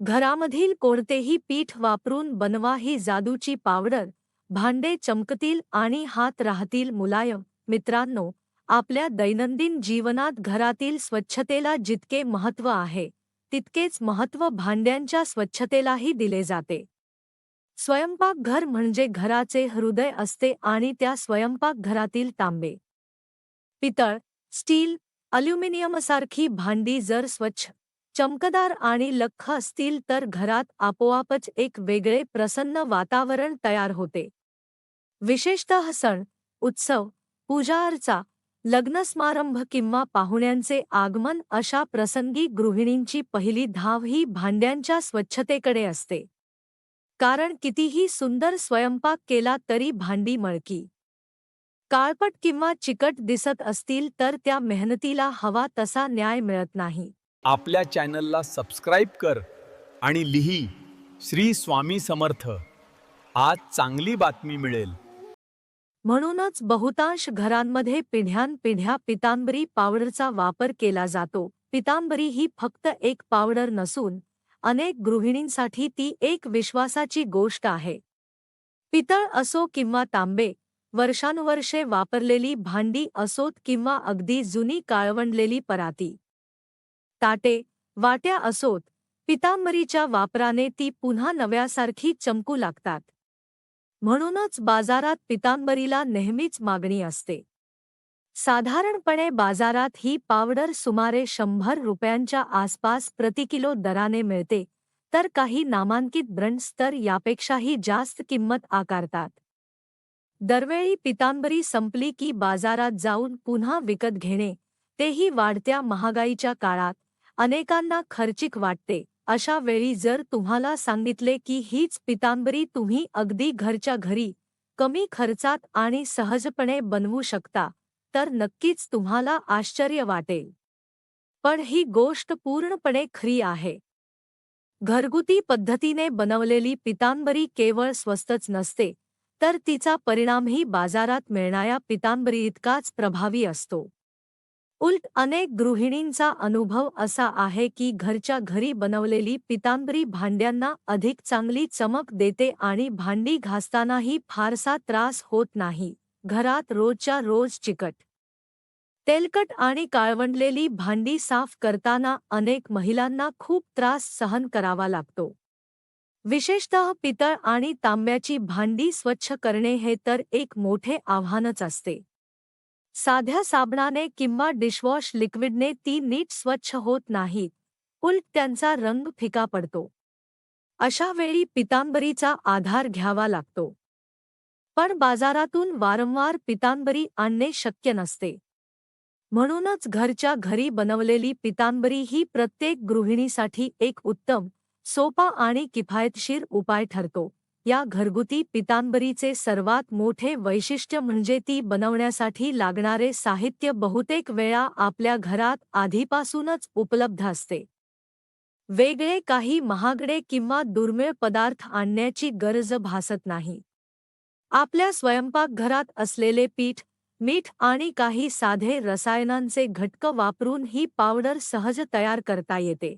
घरामधील कोणतेही पीठ वापरून बनवा ही जादूची पावडर भांडे चमकतील आणि हात राहतील मुलायम. मित्रांनो आपल्या दैनंदिन जीवनात घरातील स्वच्छतेला जितके महत्त्व आहे तितकेच महत्त्व भांड्यांच्या स्वच्छतेलाही दिले जाते. स्वयंपाकघर म्हणजे घराचे हृदय असते आणि त्या स्वयंपाकघरातील तांबे. पितळ स्टील अल्युमिनियमसारखी भांडी जर स्वच्छ चमकदार आणि लख्ख असतील तर घरात आपोआपच एक वेगळे प्रसन्न वातावरण तयार होते. विशेषतः सण उत्सव पूजाअर्चा लग्नसमारंभ किंवा पाहुण्यांचे आगमन अशा प्रसंगी गृहिणींची पहिली धाव ही भांड्यांच्या स्वच्छतेकडे असते. कारण कितीही सुंदर स्वयंपाक केला तरी भांडी मळकी. काळपट किंवा चिकट दिसत असतील तर त्या मेहनतीला हवा तसा न्याय मिळत नाही. आपल्या चॅनलला सबस्क्राईब कर आणि लिही श्री स्वामी समर्थ. आज चांगली बातमी मिळेल. म्हणूनच बहुतांश घरांमध्ये पिढ्यानपिढ्या पितांबरी पावडरचा वापर केला जातो. पितांबरी ही फक्त एक पावडर नसून अनेक गृहिणींसाठी ती एक विश्वासाची गोष्ट आहे. पितळ असो किंवा तांबे वर्षानुवर्षे वापरलेली भांडी असोत किंवा अगदी जुनी काळवंडलेली पराती. ताटे वाट्या असोत पितांबरीच्या वापराने ती पुन्हा नव्यासारखी चमकू लागतात. म्हणूनच बाजारात पितांबरीला नेहमीच मागणी असते. साधारणपणे बाजारात ही पावडर सुमारे शंभर रुपयांच्या आसपास प्रतिकिलो दराने मिळते तर काही नामांकित ब्रँड्स तर यापेक्षाही जास्त किंमत आकारतात. दरवेळी पितांबरी संपली की बाजारात जाऊन पुन्हा विकत घेणे तेही वाढत्या महागाईच्या काळात अनेकांना खर्चिक वाटते. अशा वेळी जर तुम्हाला सांगितले की हीच पितांबरी तुम्ही अगदी घरच्या घरी कमी खर्चात आणि सहजपणे बनवू शकता तर नक्कीच तुम्हाला आश्चर्य वाटेल. पण ही गोष्ट पूर्णपणे खरी आहे. घरगुती पद्धतीने बनवलेली पितांबरी केवळ स्वस्तच नसते तर तिचा परिणामही बाजारात मिळणाऱ्या पितांबरीइतकाच प्रभावी असतो. उलट अनेक गृहिणींचा अनुभव असा आहे की घरच्या घरी बनवलेली पितांबरी भांड्यांना अधिक चांगली चमक देते आणि भांडी घासतानाही फारसा त्रास होत नाही. घरात रोजच्या रोज चिकट तेलकट आणि काळवंडलेली भांडी साफ करताना अनेक महिलांना खूप त्रास सहन करावा लागतो. विशेषतः पितळ आणि तांब्याची भांडी स्वच्छ करणे हे तर एक मोठे आव्हानच असते. साध्या साबणाने किंवा डिशवॉश लिक्विडने ती नीट स्वच्छ होत नाहीत उलट त्यांचा रंग फिका पडतो. अशा वेळी पितांबरीचा आधार घ्यावा लागतो. पण बाजारातून वारंवार पितांबरी आणणे शक्य नसते. म्हणूनच घरच्या घरी बनवलेली पितांबरी ही प्रत्येक गृहिणीसाठी एक उत्तम सोपा आणि किफायतशीर उपाय ठरतो. या घरगुती पितांबरीचे सर्वात मोठे वैशिष्ट्य म्हणजे ती बनवण्यासाठी लागणारे साहित्य बहुतेक वेळा आपल्या घरात आधीपासूनच उपलब्ध असते. वेगळे काही महागडे किंवा दुर्मिळ पदार्थ आणण्याची गरज भासत नाही. आपल्या स्वयंपाकघरात असलेले पीठ मीठ आणि काही साधे रसायनांचे घटक वापरून ही पावडर सहज तयार करता येते.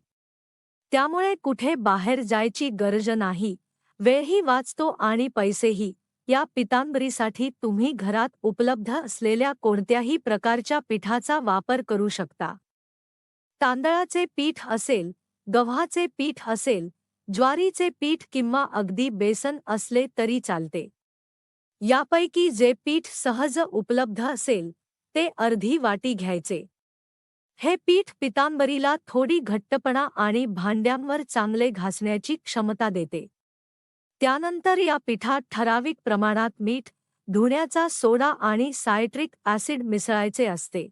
त्यामुळे कुठे बाहेर जायची गरज नाही. वेळही वाचतो आणि पैसेही. या पितांबरीसाठी तुम्ही घरात उपलब्ध असलेल्या कोणत्याही प्रकारच्या पिठाचा वापर करू शकता. तांदळाचे पीठ असेल गव्हाचे पीठ असेल ज्वारीचे पीठ किंवा अगदी बेसन असले तरी चालते. यापैकी जे पीठ सहज उपलब्ध असेल ते अर्धी वाटी घ्यायचे. हे पीठ पितांबरीला थोडी घट्टपणा आणि भांड्यांवर चांगले घासण्याची क्षमता देते. त्यानंतर या पिठात ठराविक प्रमाणात मीठ धुण्याचा सोडा आणि सायट्रिक ॲसिड मिसळायचे असते.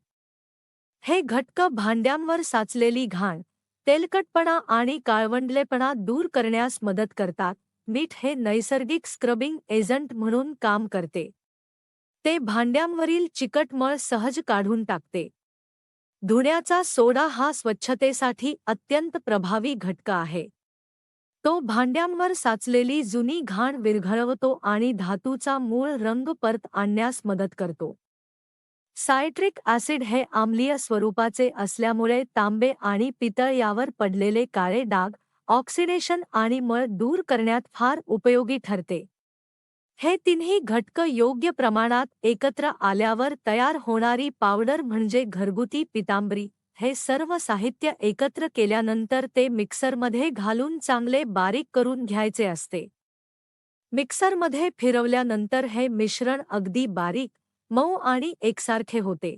हे घटक भांड्यांवर साचलेली घाण तेलकटपणा आणि काळवंडलेपणा दूर करण्यास मदत करतात. मीठ हे नैसर्गिक स्क्रबिंग एजंट म्हणून काम करते. ते भांड्यांवरील चिकटमळ सहज काढून टाकते. धुण्याचा सोडा हा स्वच्छतेसाठी अत्यंत प्रभावी घटक आहे. तो भांड्यांवर साचलेली जुनी घाण विरघळवतो आणि धातूचा मूळ रंग परत आणण्यास मदत करतो. सायट्रिक ॲसिड हे आम्लीय स्वरूपाचे असल्यामुळे तांबे आणि पितळ यावर पडलेले काळे डाग ऑक्सिडेशन आणि मळ दूर करण्यात फार उपयोगी ठरते. हे तिन्ही घटक योग्य प्रमाणात एकत्र आल्यावर तयार होणारी पावडर म्हणजे घरगुती पितांबरी. हे सर्व साहित्य एकत्र केल्यानंतर ते मिक्सरमध्ये घालून चांगले बारीक करून घ्यायचे असते. मिक्सरमध्ये फिरवल्यानंतर हे मिश्रण अगदी बारीक मऊ आणि एकसारखे होते.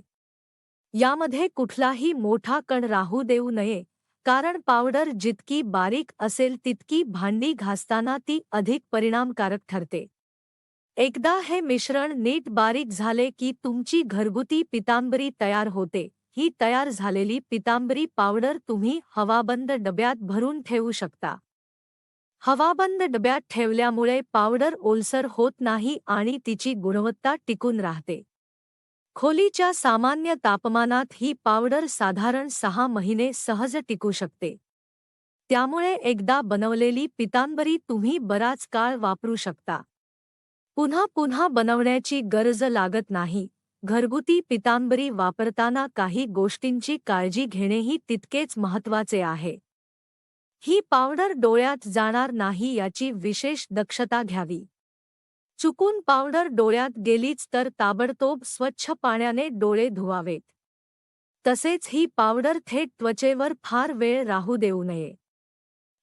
यामध्ये कुठलाही मोठा कण राहू देऊ नये कारण पावडर जितकी बारीक असेल तितकी भांडी घासताना ती अधिक परिणामकारक ठरते. एकदा हे मिश्रण नीट बारीक झाले की तुमची घरगुती पितांबरी तयार होते. ही तयार झालेली पितांबरी पावडर तुम्ही हवाबंद डब्यात भरून ठेवू शकता. हवाबंद डब्यात ठेवल्यामुळे पावडर ओलसर होत नाही आणि तिची गुणवत्ता टिकून राहते. खोलीच्या सामान्य तापमानात ही पावडर साधारण सहा महिने सहज टिकू शकते. त्यामुळे एकदा बनवलेली पितांबरी तुम्ही बराच काळ वापरू शकता. पुन्हा पुन्हा बनवण्याची गरज लागत नाही. घरगुती पितांबरी वापरताना काही गोष्टींची काळजी घेणेही तितकेच महत्त्वाचे आहे. ही पावडर डोळ्यात जाणार नाही याची विशेष दक्षता घ्यावी. चुकून पावडर डोळ्यात गेलीच तर ताबडतोब स्वच्छ पाण्याने डोळे धुवावेत. तसेच ही पावडर थेट त्वचेवर फार वेळ राहू देऊ नये.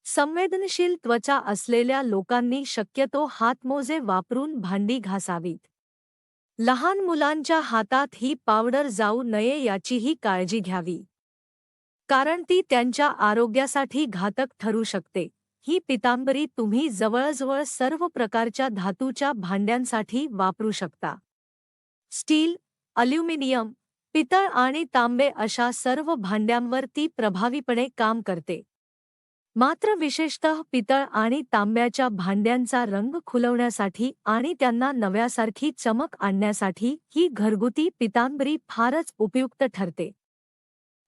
संवेदनशील त्वचा असलेल्या लोकांनी शक्यतो हातमोजे वापरून भांडी घासावीत. लहान मुलांच्या हातात ही पावडर जाऊ नये याचीही काळजी घ्यावी. कारण ती त्यांच्या आरोग्यासाठी घातक ठरू शकते. ही पितांबरी तुम्ही जवळजवळ सर्व प्रकारच्या धातूच्या भांड्यांसाठी वापरू शकता. स्टील अल्युमिनियम पितळ आणि तांबे अशा सर्व भांड्यांवर ती प्रभावीपणे काम करते. मात्र विशेषतः पितळ आणि तांब्याच्या भांड्यांचा रंग खुलवण्यासाठी आणि त्यांना नव्यासारखी चमक आणण्यासाठी ही घरगुती पितांबरी फारच उपयुक्त ठरते.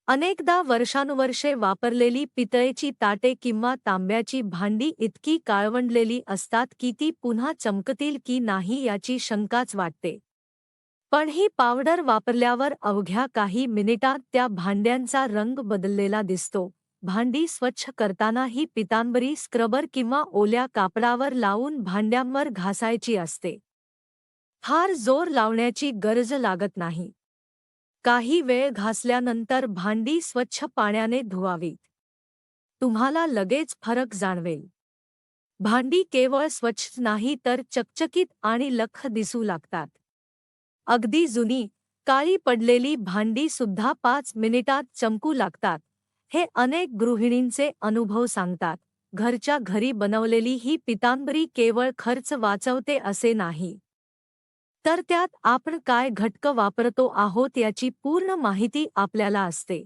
अनेकदा वर्षानुवर्षे वापरलेली पितळेची ताटे किंवा तांब्याची भांडी इतकी काळवंडलेली असतात की ती पुन्हा चमकतील की नाही याची शंकाच वाटते. पण ही पावडर वापरल्यावर अवघ्या काही मिनिटात त्या भांड्यांचा रंग बदललेला दिसतो. भांडी स्वच्छ करताना ही पितांबरी स्क्रबर किंवा ओल्या कापडावर लावून भांड्यांवर घासायची असते. फार जोर लावण्याची गरज लागत नाही. काही वेळ घासल्यानंतर भांडी स्वच्छ पाण्याने धुवावीत तुम्हाला लगेच फरक जाणवेल. भांडी केवळ स्वच्छ नाही तर चकचकीत आणि लख दिसू लागतात. अगदी जुनी काळी पडलेली भांडी सुद्धा पाच मिनिटात चमकू लागतात. हे अनेक गृहिणींचे अनुभव सांगतात. घरच्या घरी बनवलेली ही पितांबरी केवळ खर्च वाचवते असे नाही. तर त्यात आपण काय घटक वापरतो आहोत याची पूर्ण माहिती आपल्याला असते.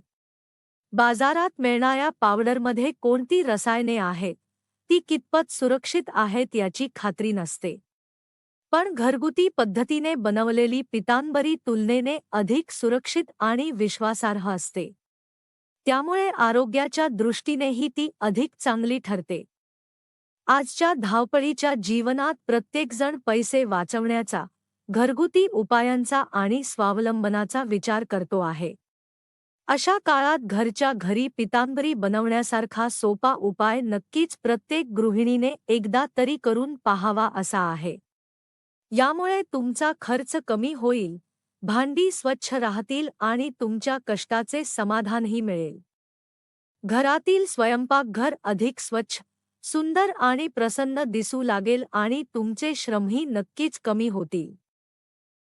बाजारात मिळणाऱ्या पावडरमध्ये कोणती रसायने आहेत? ती कितपत सुरक्षित आहेत याची खात्री नसते. पण घरगुती पद्धतीने बनवलेली पितांबरी तुलनेने अधिक सुरक्षित आणि विश्वासार्ह असते. त्यामुळे आरोग्याच्या दृष्टीनेही ती अधिक चांगली ठरते. आजच्या धावपळीच्या जीवनात प्रत्येकजण पैसे वाचवण्याचा घरगुती उपायांचा आणि स्वावलंबनाचा विचार करतो आहे. अशा काळात घरच्या घरी पितांबरी बनवण्यासारखा सोपा उपाय नक्कीच प्रत्येक गृहिणीने एकदा तरी करून पाहावा असा आहे. यामुळे तुमचा खर्च कमी होईल भांडी स्वच्छ राहतील आणि तुमच्या कष्टाचे समाधानही मिळेल. घरातील स्वयंपाकघर अधिक स्वच्छ सुंदर आणि प्रसन्न दिसू लागेल आणि तुमचे श्रमही नक्कीच कमी होतील.